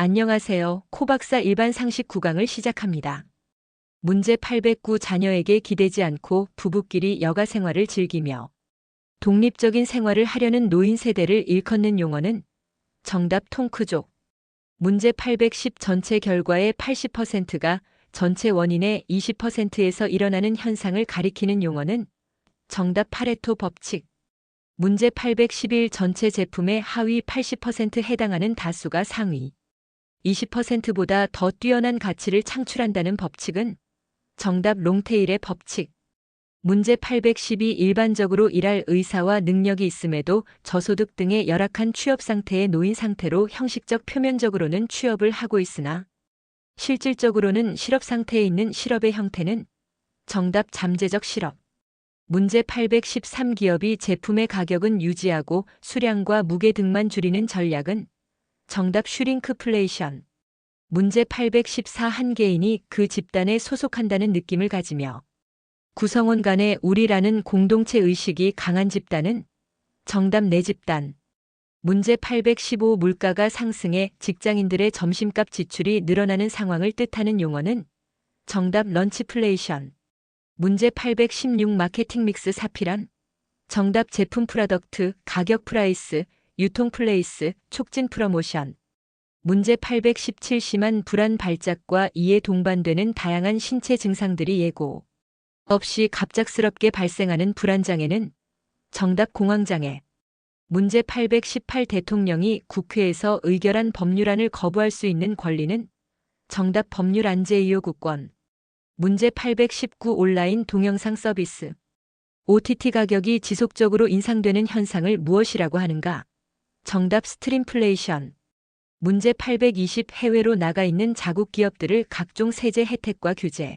안녕하세요. 코박사 일반 상식 구강을 시작합니다. 문제 809 자녀에게 기대지 않고 부부끼리 여가 생활을 즐기며 독립적인 생활을 하려는 노인 세대를 일컫는 용어는 정답 통크족. 문제 810 전체 결과의 80%가 전체 원인의 20%에서 일어나는 현상을 가리키는 용어는 정답 파레토 법칙. 문제 811 전체 제품의 하위 80% 해당하는 다수가 상위 20%보다 더 뛰어난 가치를 창출한다는 법칙은 정답 롱테일의 법칙. 문제 812 일반적으로 일할 의사와 능력이 있음에도 저소득 등의 열악한 취업 상태에 놓인 상태로 형식적 표면적으로는 취업을 하고 있으나 실질적으로는 실업 상태에 있는 실업의 형태는 정답 잠재적 실업. 문제 813 기업이 제품의 가격은 유지하고 수량과 무게 등만 줄이는 전략은 정답 슈링크플레이션. 문제 814 한 개인이 그 집단에 소속한다는 느낌을 가지며 구성원 간의 우리라는 공동체 의식이 강한 집단은 정답 내 집단. 문제 815 물가가 상승해 직장인들의 점심값 지출이 늘어나는 상황을 뜻하는 용어는 정답 런치플레이션. 문제 816 마케팅 믹스 사피란 정답 제품 프로덕트, 가격 프라이스, 유통 플레이스, 촉진 프로모션. 문제 817 심한 불안 발작과 이에 동반되는 다양한 신체 증상들이 예고 없이 갑작스럽게 발생하는 불안장애는 정답 공황장애. 문제 818 대통령이 국회에서 의결한 법률안을 거부할 수 있는 권리는 정답 법률 안제 요구권. 문제 819 온라인 동영상 서비스. OTT 가격이 지속적으로 인상되는 현상을 무엇이라고 하는가? 정답 스트림플레이션. 문제 820 해외로 나가 있는 자국 기업들을 각종 세제 혜택과 규제,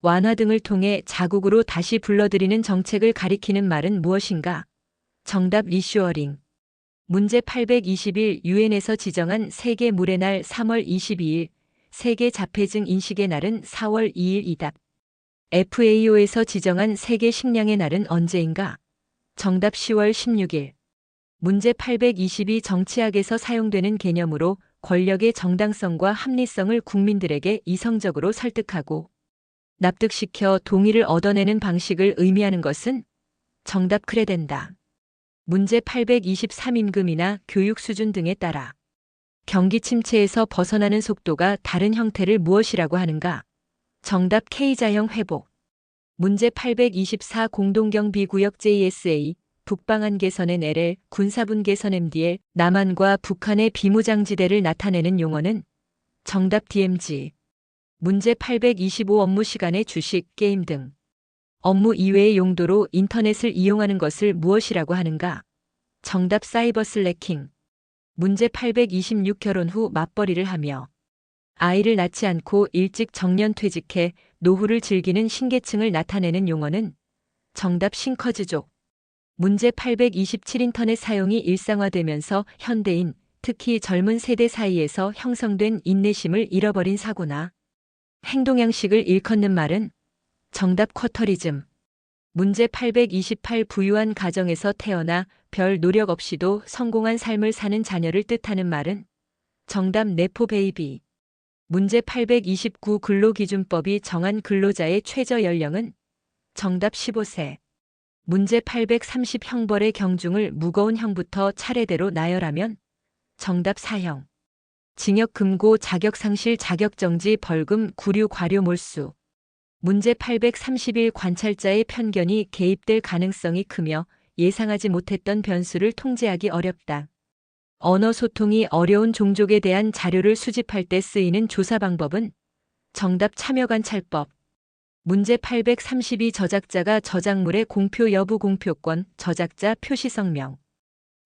완화 등을 통해 자국으로 다시 불러들이는 정책을 가리키는 말은 무엇인가? 정답 리슈어링. 문제 821 유엔에서 지정한 세계 물의 날 3월 22일, 세계 자폐증 인식의 날은 4월 2일이다. FAO에서 지정한 세계 식량의 날은 언제인가? 정답 10월 16일. 문제 822 정치학에서 사용되는 개념으로 권력의 정당성과 합리성을 국민들에게 이성적으로 설득하고 납득시켜 동의를 얻어내는 방식을 의미하는 것은 정답 크레덴다. 문제 823 임금이나 교육 수준 등에 따라 경기 침체에서 벗어나는 속도가 다른 형태를 무엇이라고 하는가? 정답 K자형 회복. 문제 824 공동경비 구역 JSA 북방한 개선의 LL, 군사분 개선 MDL, 남한과 북한의 비무장지대를 나타내는 용어는 정답 DMZ. 문제 825 업무 시간의 주식, 게임 등 업무 이외의 용도로 인터넷을 이용하는 것을 무엇이라고 하는가? 정답 사이버 슬래킹. 문제 826 결혼 후 맞벌이를 하며 아이를 낳지 않고 일찍 정년 퇴직해 노후를 즐기는 신계층을 나타내는 용어는 정답 싱커즈족. 문제 827 인터넷 사용이 일상화되면서 현대인, 특히 젊은 세대 사이에서 형성된 인내심을 잃어버린 사고나 행동 양식을 일컫는 말은 정답 쿼터리즘. 문제 828 부유한 가정에서 태어나 별 노력 없이도 성공한 삶을 사는 자녀를 뜻하는 말은 정답 네포 베이비. 문제 829 근로기준법이 정한 근로자의 최저 연령은 정답 15세. 문제 830 형벌의 경중을 무거운 형부터 차례대로 나열하면 정답 사형. 징역 금고 자격 상실 자격 정지 벌금 구류 과료 몰수. 문제 831 관찰자의 편견이 개입될 가능성이 크며 예상하지 못했던 변수를 통제하기 어렵다. 언어 소통이 어려운 종족에 대한 자료를 수집할 때 쓰이는 조사 방법은 정답 참여 관찰법. 문제 832 저작자가 저작물의 공표 여부 공표권, 저작자 표시 성명.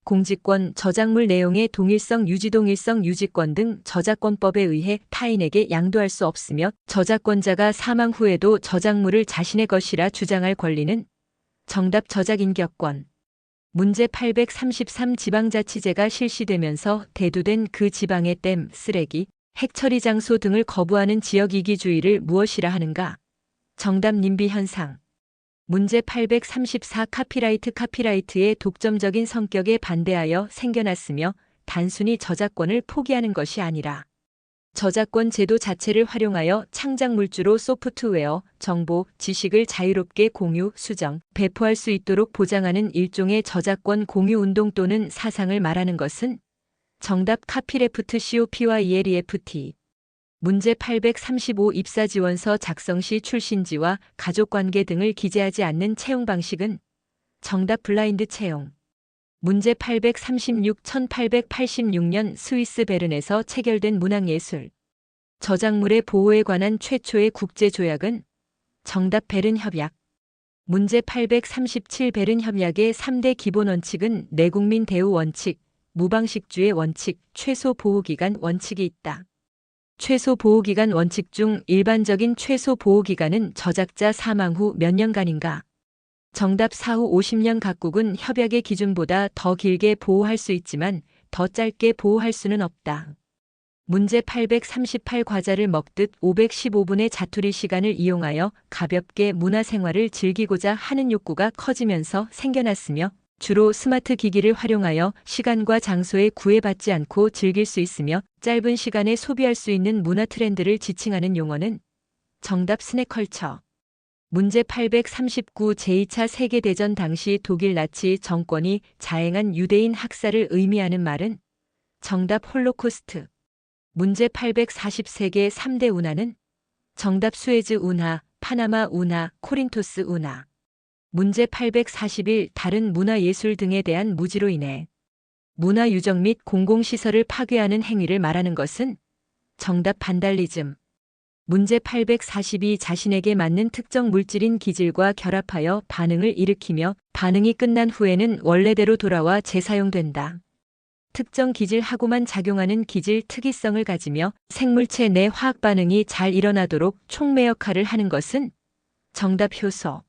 공지권, 저작물 내용의 동일성, 유지 동일성, 유지권 등 저작권법에 의해 타인에게 양도할 수 없으며 저작권자가 사망 후에도 저작물을 자신의 것이라 주장할 권리는 정답 저작인격권. 문제 833 지방자치제가 실시되면서 대두된 그 지방의 댐, 쓰레기, 핵처리 장소 등을 거부하는 지역 이기주의를 무엇이라 하는가? 정답 님비 현상. 문제 834 카피라이트 카피라이트의 독점적인 성격에 반대하여 생겨났으며 단순히 저작권을 포기하는 것이 아니라 저작권 제도 자체를 활용하여 창작 물주로 소프트웨어, 정보, 지식을 자유롭게 공유, 수정, 배포할 수 있도록 보장하는 일종의 저작권 공유 운동 또는 사상을 말하는 것은 정답 카피레프트 COP와 ELEFT. 문제 835 입사 지원서 작성 시 출신지와 가족 관계 등을 기재하지 않는 채용 방식은 정답 블라인드 채용. 문제 836 1886년 스위스 베른에서 체결된 문학예술. 저작물의 보호에 관한 최초의 국제조약은 정답 베른 협약. 문제 837 베른 협약의 3대 기본 원칙은 내국민 대우 원칙, 무방식주의 원칙, 최소 보호기간 원칙이 있다. 최소 보호기간 원칙 중 일반적인 최소 보호기간은 저작자 사망 후 몇 년간인가? 정답 사후 50년 각국은 협약의 기준보다 더 길게 보호할 수 있지만 더 짧게 보호할 수는 없다. 문제 838 과자를 먹듯 515분의 자투리 시간을 이용하여 가볍게 문화생활을 즐기고자 하는 욕구가 커지면서 생겨났으며 주로 스마트 기기를 활용하여 시간과 장소에 구애받지 않고 즐길 수 있으며 짧은 시간에 소비할 수 있는 문화 트렌드를 지칭하는 용어는 정답 스낵컬처. 문제 839 제2차 세계대전 당시 독일 나치 정권이 자행한 유대인 학살을 의미하는 말은 정답 홀로코스트. 문제 840세계 3대 운하는 정답 수에즈 운하, 파나마 운하, 코린토스 운하. 문제 841 다른 문화예술 등에 대한 무지로 인해 문화유적 및 공공시설을 파괴하는 행위를 말하는 것은 정답 반달리즘. 문제 842 자신에게 맞는 특정 물질인 기질과 결합하여 반응을 일으키며 반응이 끝난 후에는 원래대로 돌아와 재사용된다. 특정 기질하고만 작용하는 기질 특이성을 가지며 생물체 내 화학 반응이 잘 일어나도록 촉매 역할을 하는 것은 정답 효소.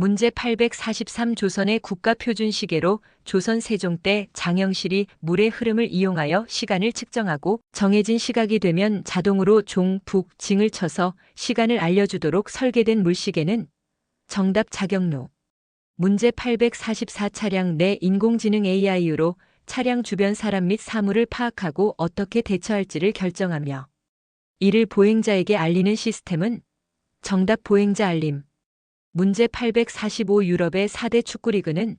문제 843 조선의 국가표준시계로 조선 세종 때 장영실이 물의 흐름을 이용하여 시간을 측정하고 정해진 시각이 되면 자동으로 종, 북, 징을 쳐서 시간을 알려주도록 설계된 물시계는 정답 자경로. 문제 844 차량 내 인공지능 AI로 차량 주변 사람 및 사물을 파악하고 어떻게 대처할지를 결정하며 이를 보행자에게 알리는 시스템은 정답 보행자 알림. 문제 845 유럽의 4대 축구리그는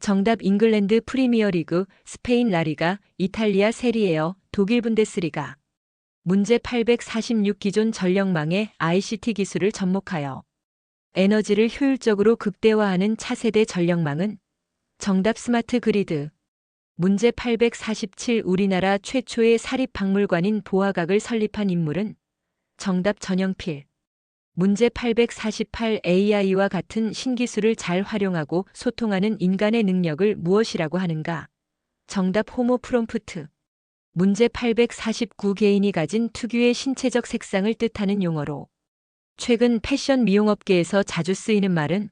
정답 잉글랜드 프리미어리그, 스페인 라리가, 이탈리아 세리에어, 독일 분데스리가. 문제 846 기존 전력망의 ICT 기술을 접목하여 에너지를 효율적으로 극대화하는 차세대 전력망은 정답 스마트 그리드. 문제 847 우리나라 최초의 사립박물관인 보화각을 설립한 인물은 정답 전영필. 문제 848 AI와 같은 신기술을 잘 활용하고 소통하는 인간의 능력을 무엇이라고 하는가? 정답 호모 프롬프트. 문제 849 개인이 가진 특유의 신체적 색상을 뜻하는 용어로 최근 패션 미용업계에서 자주 쓰이는 말은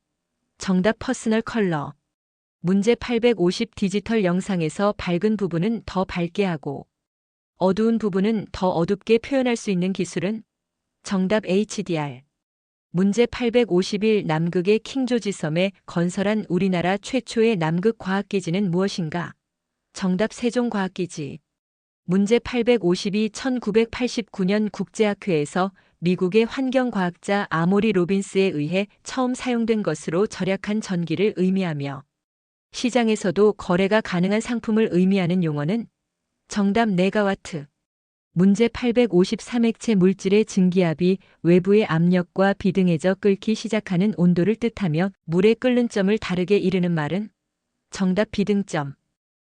정답 퍼스널 컬러. 문제 850 디지털 영상에서 밝은 부분은 더 밝게 하고 어두운 부분은 더 어둡게 표현할 수 있는 기술은 정답 HDR. 문제 851 남극의 킹조지 섬에 건설한 우리나라 최초의 남극 과학기지는 무엇인가? 정답 세종과학기지. 문제 852 1989년 국제학회에서 미국의 환경과학자 아모리 로빈스에 의해 처음 사용된 것으로 절약한 전기를 의미하며 시장에서도 거래가 가능한 상품을 의미하는 용어는 정답 네가와트. 문제 853 액체 물질의 증기압이 외부의 압력과 비등해져 끓기 시작하는 온도를 뜻하며 물의 끓는 점을 다르게 이르는 말은 정답 비등점.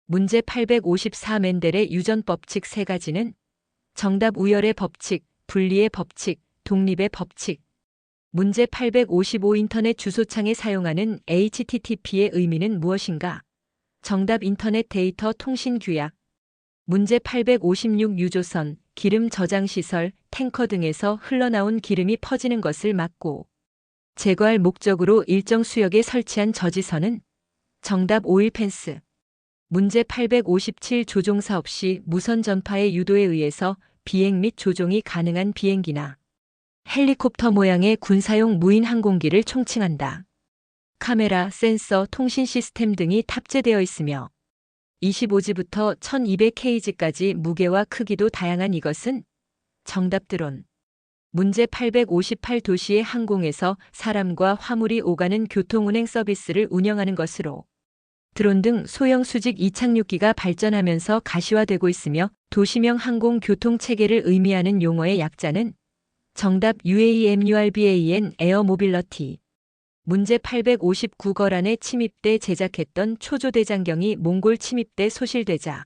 문제 854 멘델의 유전 법칙 세 가지는 정답 우열의 법칙, 분리의 법칙, 독립의 법칙. 문제 855 인터넷 주소창에 사용하는 HTTP의 의미는 무엇인가? 정답 인터넷 데이터 통신 규약. 문제 856 유조선, 기름 저장 시설, 탱커 등에서 흘러나온 기름이 퍼지는 것을 막고 제거할 목적으로 일정 수역에 설치한 저지선은 정답 오일 펜스. 문제 857 조종사 없이 무선 전파의 유도에 의해서 비행 및 조종이 가능한 비행기나 헬리콥터 모양의 군사용 무인 항공기를 총칭한다. 카메라, 센서, 통신 시스템 등이 탑재되어 있으며 25G부터 1200kg까지 무게와 크기도 다양한 이것은 정답 드론. 문제 858 도시의 항공에서 사람과 화물이 오가는 교통운행 서비스를 운영하는 것으로 드론 등 소형 수직 이착륙기가 발전하면서 가시화되고 있으며 도시명 항공 교통 체계를 의미하는 용어의 약자는 정답 UAMURBAN 에어 모빌러티. 문제 859거란에 침입돼 제작했던 초조대장경이 몽골 침입돼 소실되자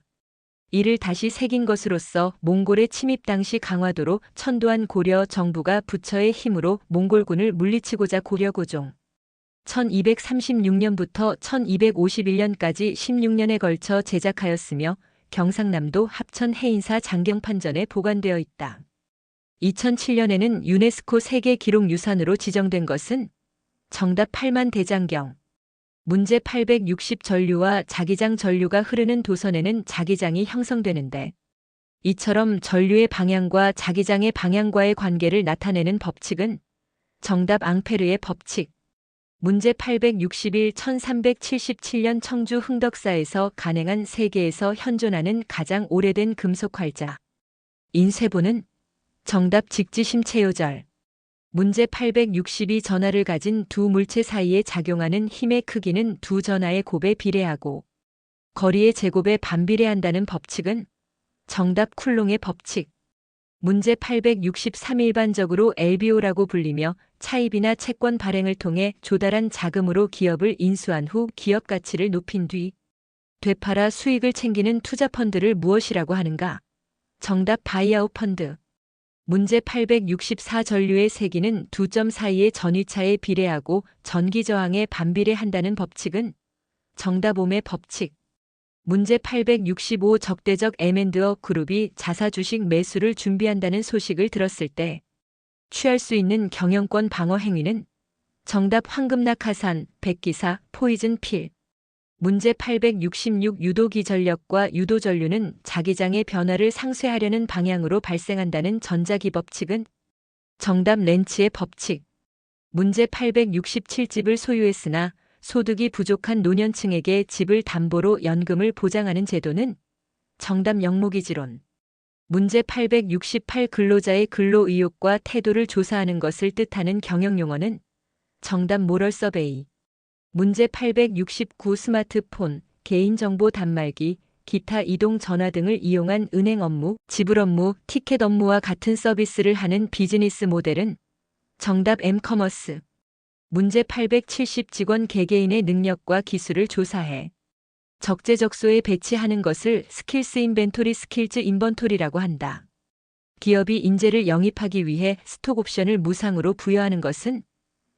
이를 다시 새긴 것으로서 몽골의 침입 당시 강화도로 천도한 고려 정부가 부처의 힘으로 몽골군을 물리치고자 고려고종 1236년부터 1251년까지 16년에 걸쳐 제작하였으며 경상남도 합천 해인사 장경판전에 보관되어 있다. 2007년에는 유네스코 세계 기록 유산으로 지정된 것은 정답 8만 대장경. 문제 860 전류와 자기장 전류가 흐르는 도선에는 자기장이 형성되는데 이처럼 전류의 방향과 자기장의 방향과의 관계를 나타내는 법칙은 정답 앙페르의 법칙. 문제 861 1377년 청주 흥덕사에서 간행한 세계에서 현존하는 가장 오래된 금속 활자. 인쇄보는 정답 직지심체요절. 문제 862 전하를 가진 두 물체 사이에 작용하는 힘의 크기는 두 전하의 곱에 비례하고 거리의 제곱에 반비례한다는 법칙은 정답 쿨롱의 법칙. 문제 863 일반적으로 LBO라고 불리며 차입이나 채권 발행을 통해 조달한 자금으로 기업을 인수한 후 기업 가치를 높인 뒤 되팔아 수익을 챙기는 투자 펀드를 무엇이라고 하는가? 정답 바이아웃 펀드. 문제 864 전류의 세기는 두 점 사이의 전위차에 비례하고 전기 저항에 반비례한다는 법칙은 정답 옴의 법칙. 문제 865 적대적 에멘드어 그룹이 자사 주식 매수를 준비한다는 소식을 들었을 때 취할 수 있는 경영권 방어 행위는 정답 황금낙하산, 백기사, 포이즌 필. 문제 866 유도기 전력과 유도 전류는 자기장의 변화를 상쇄하려는 방향으로 발생한다는 전자기 법칙은 정답 렌치의 법칙. 문제 867집을 소유했으나 소득이 부족한 노년층에게 집을 담보로 연금을 보장하는 제도는 정답 영목이지론. 문제 868 근로자의 근로 의욕과 태도를 조사하는 것을 뜻하는 경영 용어는 정답 모럴 서베이. 문제 869 스마트폰, 개인정보 단말기, 기타 이동 전화 등을 이용한 은행 업무, 지불 업무, 티켓 업무와 같은 서비스를 하는 비즈니스 모델은 정답 엠커머스. 문제 870 직원 개개인의 능력과 기술을 조사해 적재적소에 배치하는 것을 스킬스 인벤토리 스킬즈 인번토리라고 한다. 기업이 인재를 영입하기 위해 스톡 옵션을 무상으로 부여하는 것은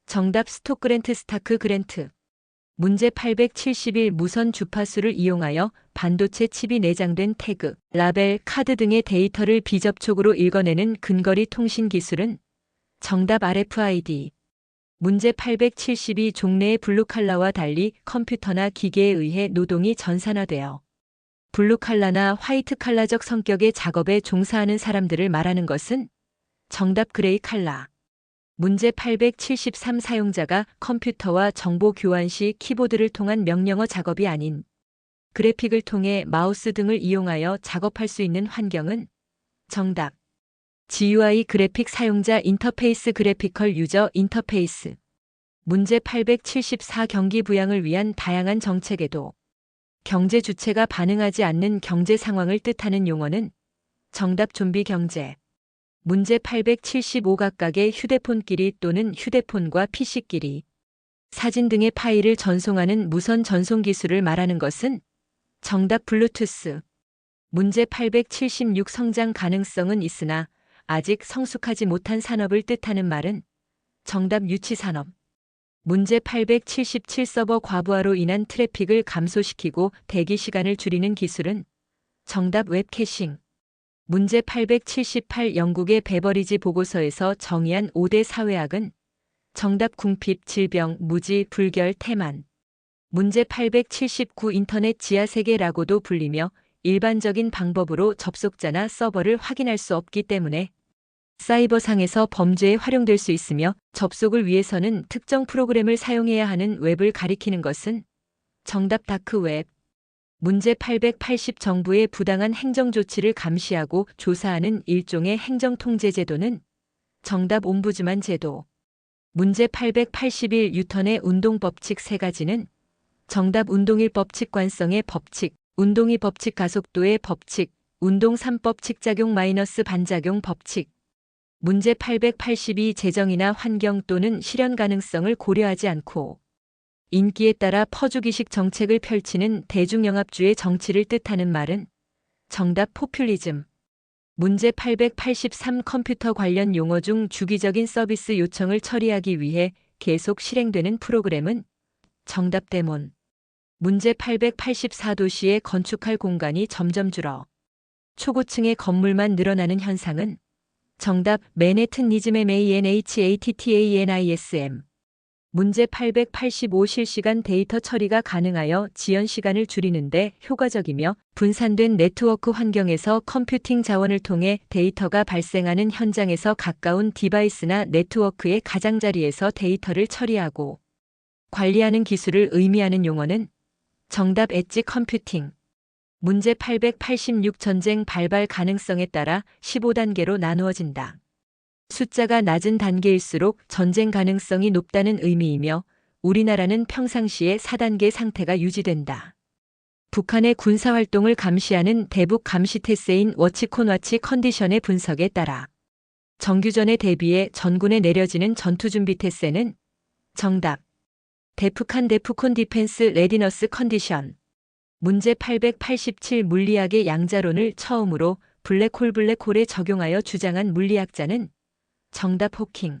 정답 스톡 그랜트 스타크 그랜트. 문제 871 무선 주파수를 이용하여 반도체 칩이 내장된 태그, 라벨, 카드 등의 데이터를 비접촉으로 읽어내는 근거리 통신 기술은 정답 RFID. 문제 872 종래의 블루칼라와 달리 컴퓨터나 기계에 의해 노동이 전산화되어 블루칼라나 화이트칼라적 성격의 작업에 종사하는 사람들을 말하는 것은 정답 그레이 칼라. 문제 873 사용자가 컴퓨터와 정보 교환 시 키보드를 통한 명령어 작업이 아닌 그래픽을 통해 마우스 등을 이용하여 작업할 수 있는 환경은 정답. GUI 그래픽 사용자 인터페이스 그래피컬 유저 인터페이스. 문제 874 경기 부양을 위한 다양한 정책에도 경제 주체가 반응하지 않는 경제 상황을 뜻하는 용어는 정답 좀비 경제. 문제 875 각각의 휴대폰끼리 또는 휴대폰과 PC끼리 사진 등의 파일을 전송하는 무선 전송 기술을 말하는 것은 정답 블루투스. 문제 876 성장 가능성은 있으나 아직 성숙하지 못한 산업을 뜻하는 말은 정답 유치 산업. 문제 877 서버 과부하로 인한 트래픽을 감소시키고 대기 시간을 줄이는 기술은 정답 웹캐싱. 문제 878 영국의 베버리지 보고서에서 정의한 5대 사회학은 정답 궁핍, 질병, 무지, 불결, 태만. 문제 879 인터넷 지하세계라고도 불리며 일반적인 방법으로 접속자나 서버를 확인할 수 없기 때문에 사이버상에서 범죄에 활용될 수 있으며 접속을 위해서는 특정 프로그램을 사용해야 하는 웹을 가리키는 것은 정답 다크웹. 문제 880 정부의 부당한 행정 조치를 감시하고 조사하는 일종의 행정통제제도는 정답 옴부즈만 제도. 문제 881 유턴의 운동법칙 세 가지는 정답 운동일 법칙 관성의 법칙, 운동이 법칙 가속도의 법칙, 운동 3법칙 작용 마이너스 반작용 법칙. 문제 882 재정이나 환경 또는 실현 가능성을 고려하지 않고 인기에 따라 퍼주기식 정책을 펼치는 대중영합주의 정치를 뜻하는 말은 정답 포퓰리즘. 문제 883 컴퓨터 관련 용어 중 주기적인 서비스 요청을 처리하기 위해 계속 실행되는 프로그램은 정답 데몬. 문제 884 도시의 건축할 공간이 점점 줄어 초고층의 건물만 늘어나는 현상은 정답 맨해튼 니즘의 MANHATTANISM. 문제 885 실시간 데이터 처리가 가능하여 지연 시간을 줄이는데 효과적이며 분산된 네트워크 환경에서 컴퓨팅 자원을 통해 데이터가 발생하는 현장에서 가까운 디바이스나 네트워크의 가장자리에서 데이터를 처리하고 관리하는 기술을 의미하는 용어는 정답 엣지 컴퓨팅. 문제 886 전쟁 발발 가능성에 따라 15단계로 나누어진다. 숫자가 낮은 단계일수록 전쟁 가능성이 높다는 의미이며 우리나라는 평상시에 4단계 상태가 유지된다. 북한의 군사활동을 감시하는 대북 감시 태세인 워치콘와치 컨디션의 분석에 따라 정규전에 대비해 전군에 내려지는 전투준비 태세는 정답. 데프칸 데프콘 디펜스 레디너스 컨디션. 문제 887 물리학의 양자론을 처음으로 블랙홀 블랙홀에 적용하여 주장한 물리학자는 정답 호킹.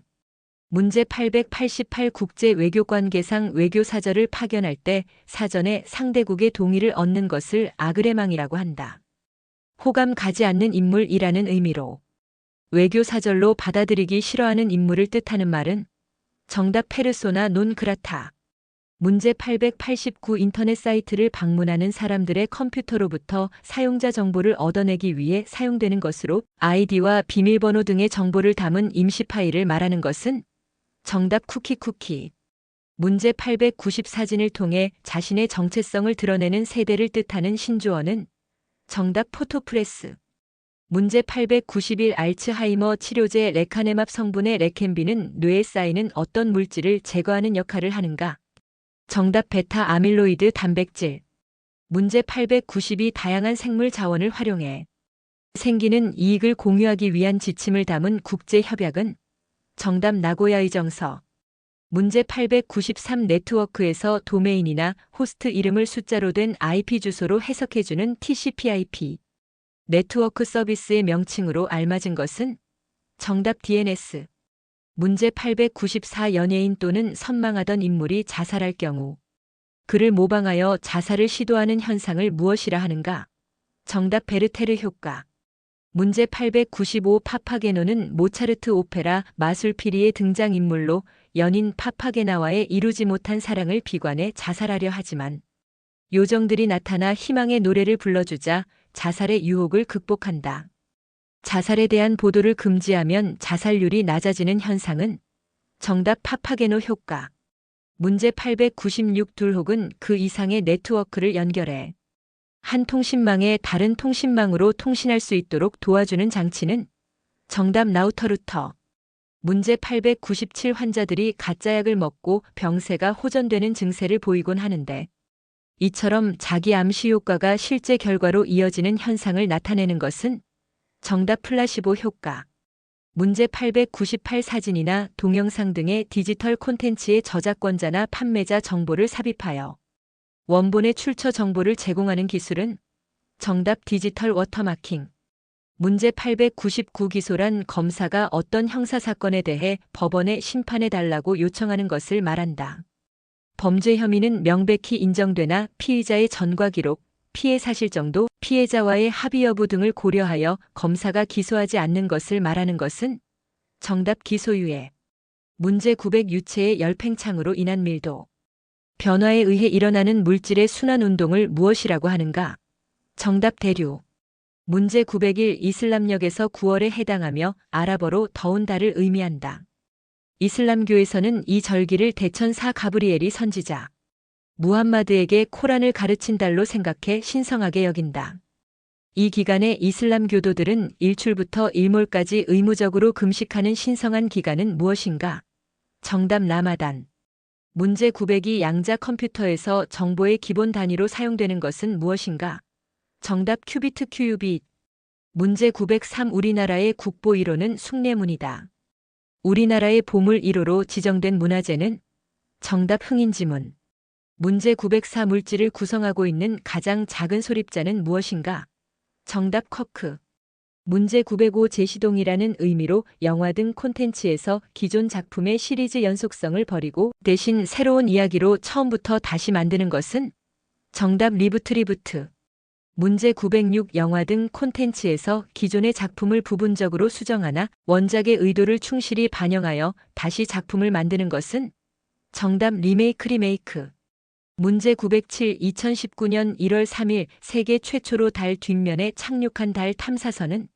문제 888 국제 외교관계상 외교사절을 파견할 때 사전에 상대국의 동의를 얻는 것을 아그레망이라고 한다. 호감 가지 않는 인물이라는 의미로 외교사절로 받아들이기 싫어하는 인물을 뜻하는 말은 정답 페르소나 논 그라타. 문제 889 인터넷 사이트를 방문하는 사람들의 컴퓨터로부터 사용자 정보를 얻어내기 위해 사용되는 것으로 아이디와 비밀번호 등의 정보를 담은 임시 파일을 말하는 것은 정답 쿠키 쿠키. 문제 890 사진을 통해 자신의 정체성을 드러내는 세대를 뜻하는 신조어는 정답 포토프레스. 문제 891 알츠하이머 치료제 레카네맙 성분의 레켄비는 뇌에 쌓이는 어떤 물질을 제거하는 역할을 하는가? 정답 베타 아밀로이드 단백질. 문제 892 다양한 생물 자원을 활용해 생기는 이익을 공유하기 위한 지침을 담은 국제 협약은 정답 나고야의 정서. 문제 893 네트워크에서 도메인이나 호스트 이름을 숫자로 된 IP 주소로 해석해주는 TCP/IP. 네트워크 서비스의 명칭으로 알맞은 것은 정답 DNS. 문제 894 연예인 또는 선망하던 인물이 자살할 경우 그를 모방하여 자살을 시도하는 현상을 무엇이라 하는가? 정답 베르테르 효과. 문제 895 파파게노는 모차르트 오페라 마술피리의 등장인물로 연인 파파게나와의 이루지 못한 사랑을 비관해 자살하려 하지만 요정들이 나타나 희망의 노래를 불러주자 자살의 유혹을 극복한다. 자살에 대한 보도를 금지하면 자살률이 낮아지는 현상은 정답 파파게노 효과. 문제 896 둘 혹은 그 이상의 네트워크를 연결해 한 통신망에 다른 통신망으로 통신할 수 있도록 도와주는 장치는 정답 라우터루터. 문제 897 환자들이 가짜약을 먹고 병세가 호전되는 증세를 보이곤 하는데 이처럼 자기 암시 효과가 실제 결과로 이어지는 현상을 나타내는 것은 정답 플라시보 효과. 문제 898 사진이나 동영상 등의 디지털 콘텐츠의 저작권자나 판매자 정보를 삽입하여 원본의 출처 정보를 제공하는 기술은 정답 디지털 워터마킹. 문제 899 기소란 검사가 어떤 형사사건에 대해 법원에 심판해 달라고 요청하는 것을 말한다. 범죄 혐의는 명백히 인정되나 피의자의 전과 기록, 피해 사실 정도, 피해자와의 합의 여부 등을 고려하여 검사가 기소하지 않는 것을 말하는 것은 정답 기소유예. 문제 900 유체의 열팽창으로 인한 밀도. 변화에 의해 일어나는 물질의 순환 운동을 무엇이라고 하는가? 정답 대류. 문제 901 이슬람력에서 9월에 해당하며 아랍어로 더운 달을 의미한다. 이슬람교에서는 이 절기를 대천사 가브리엘이 선지자. 무함마드에게 코란을 가르친 달로 생각해 신성하게 여긴다. 이 기간에 이슬람 교도들은 일출부터 일몰까지 의무적으로 금식하는 신성한 기간은 무엇인가? 정답 라마단. 문제 900이 양자 컴퓨터에서 정보의 기본 단위로 사용되는 것은 무엇인가? 정답 큐비트 큐유빗. 문제 903 우리나라의 국보 1호는 숭례문이다. 우리나라의 보물 1호로 지정된 문화재는 정답 흥인지문. 문제 904 물질을 구성하고 있는 가장 작은 소립자는 무엇인가? 정답 커크. 문제 905 제시동이라는 의미로 영화 등 콘텐츠에서 기존 작품의 시리즈 연속성을 버리고 대신 새로운 이야기로 처음부터 다시 만드는 것은 정답 리부트 리부트. 문제 906 영화 등 콘텐츠에서 기존의 작품을 부분적으로 수정하나 원작의 의도를 충실히 반영하여 다시 작품을 만드는 것은 정답 리메이크 리메이크. 문제 907 2019년 1월 3일 세계 최초로 달 뒷면에 착륙한 달 탐사선은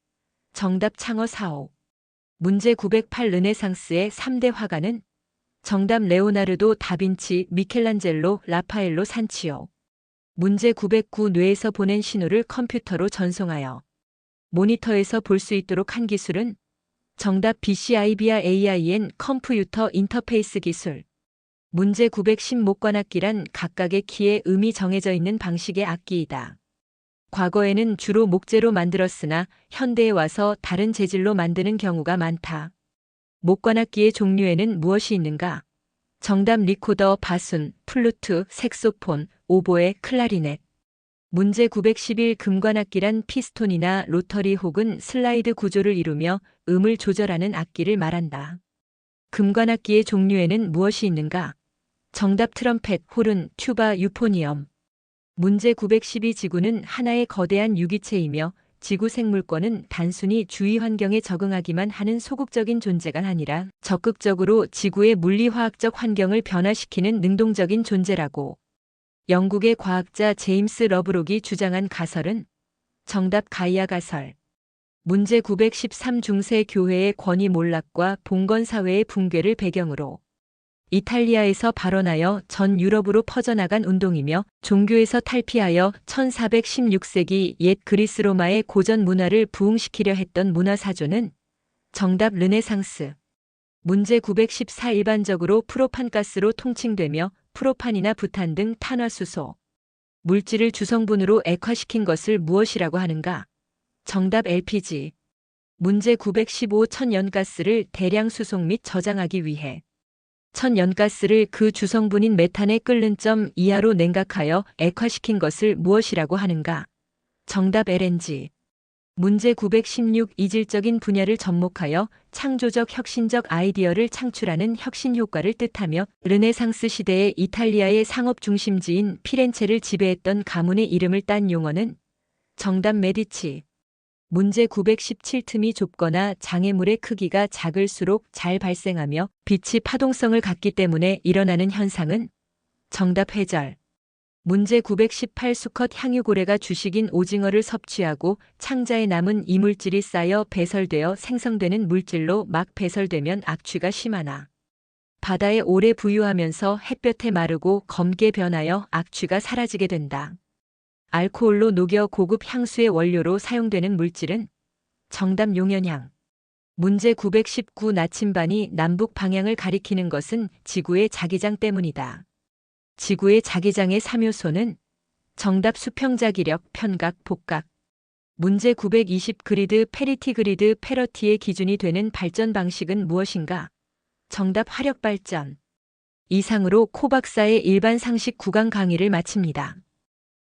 정답 창어 4호. 문제 908 르네상스의 3대 화가는 정답 레오나르도 다빈치, 미켈란젤로, 라파엘로 산치오. 문제 909 뇌에서 보낸 신호를 컴퓨터로 전송하여 모니터에서 볼 수 있도록 한 기술은 정답 BCIBR AIN 컴퓨터 인터페이스 기술. 문제 910 목관 악기란 각각의 키에 음이 정해져 있는 방식의 악기이다. 과거에는 주로 목재로 만들었으나 현대에 와서 다른 재질로 만드는 경우가 많다. 목관악기의 종류에는 무엇이 있는가? 정답 리코더, 바순, 플루트, 색소폰, 오보에, 클라리넷. 문제 911 금관악기란 피스톤이나 로터리 혹은 슬라이드 구조를 이루며 음을 조절하는 악기를 말한다. 금관악기의 종류에는 무엇이 있는가? 정답 트럼펫, 호른, 튜바, 유포니엄. 문제 912 지구는 하나의 거대한 유기체이며 지구 생물권은 단순히 주위 환경에 적응하기만 하는 소극적인 존재가 아니라 적극적으로 지구의 물리화학적 환경을 변화시키는 능동적인 존재라고. 영국의 과학자 제임스 러브록이 주장한 가설은 정답 가이아 가설. 문제 913 중세 교회의 권위 몰락과 봉건 사회의 붕괴를 배경으로 이탈리아에서 발원하여 전 유럽으로 퍼져나간 운동이며 종교에서 탈피하여 1416세기 옛 그리스 로마의 고전 문화를 부흥시키려 했던 문화사조는 정답 르네상스. 문제 914 일반적으로 프로판가스로 통칭되며 프로판이나 부탄 등 탄화수소, 물질을 주성분으로 액화시킨 것을 무엇이라고 하는가? 정답 LPG. 문제 915 천연가스를 대량 수송 및 저장하기 위해 천연가스를 그 주성분인 메탄에 끓는 점 이하로 냉각하여 액화시킨 것을 무엇이라고 하는가? 정답 LNG. 문제 916 이질적인 분야를 접목하여 창조적 혁신적 아이디어를 창출하는 혁신 효과를 뜻하며 르네상스 시대의 이탈리아의 상업 중심지인 피렌체를 지배했던 가문의 이름을 딴 용어는 정답 메디치. 문제 917 틈이 좁거나 장애물의 크기가 작을수록 잘 발생하며 빛이 파동성을 갖기 때문에 일어나는 현상은 정답 해절. 문제 918 수컷 향유고래가 주식인 오징어를 섭취하고 창자에 남은 이물질이 쌓여 배설되어 생성되는 물질로 막 배설되면 악취가 심하나 바다에 오래 부유하면서 햇볕에 마르고 검게 변하여 악취가 사라지게 된다. 알코올로 녹여 고급 향수의 원료로 사용되는 물질은 정답 용연향. 문제 919 나침반이 남북 방향을 가리키는 것은 지구의 자기장 때문이다. 지구의 자기장의 3요소는 정답 수평자기력, 편각, 복각. 문제 920 그리드 페리티 그리드 페러티의 기준이 되는 발전 방식은 무엇인가? 정답 화력 발전. 이상으로 코 박사의 일반 상식 구강 강의를 마칩니다.